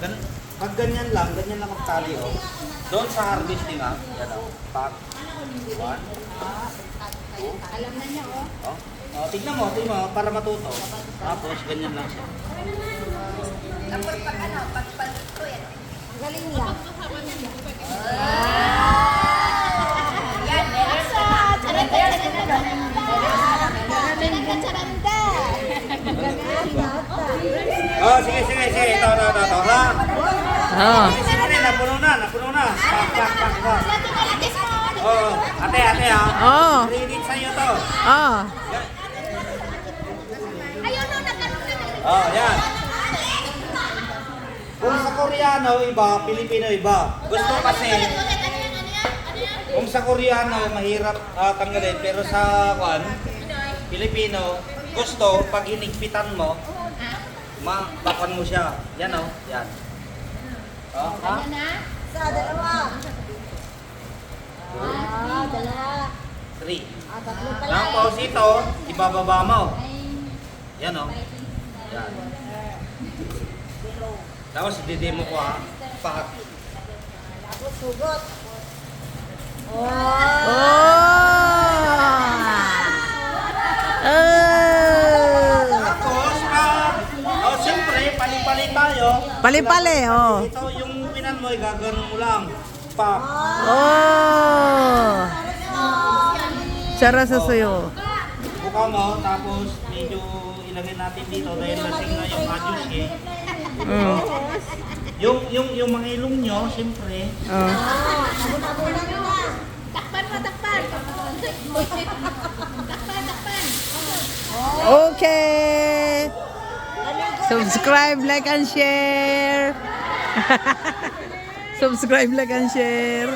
Gan pag ganyan lang, ganyan lang ang tali, oh. Doon sa harvesting, ah. Yan, oh. Pag. One. Two. Alam na niya, oh. Oh. Oh, tignan mo, tignan mo, para matuto. Tapos, ganyan lang siya. Tapos pag ano, pag palito yan. Ang galing niya. Yan, meron charanda, charanda. Charanda, charanda. Oh, sige, sige, sige. Ito, ito, ito, ito. Ha? Oh. Sige, sige, sige, napuno na, napuno na. Pak, pak, pak, pak. Oh, ate, ate, ha? Oh. Credit sa'yo to. Oh. Yan. Ayun, no, nagkaroon na ng Oh, yan. Kung sa Koreano, iba, Pilipino, iba. Gusto kasi, kung sa Koreano, mahirap ah, tanggalin. Pero sa, kwan, Pilipino, gusto, pag hinigpitan mo, mabakan mo siya. Yan, oh. Yan. Oh, ha? Ayan na. Sa dalawa. Ah, dalawa. Three. Ah, tatlo pala. Tapos ito, ibababa mo. Yan, oh. Yan. Tapos, didemo ko, ha? Pak. Tapos sugot. Oh. Tapos, ah, oh, siyempre, pali-pali tayo. Pali-pali, oh. Ito, yung pinan mo, gaganon mo lang. Pa. Oh. Sara sa suyo. Buka mo, tapos medyo ilagay natin dito dahil lasing na yung adjust eh. Mm. Yung, yung, yung mga ilong nyo, siyempre, Oh. Takpan mo, takpan. Takpan, takpan. Okay. Subscribe, like, and share. Subscribe, like, and share.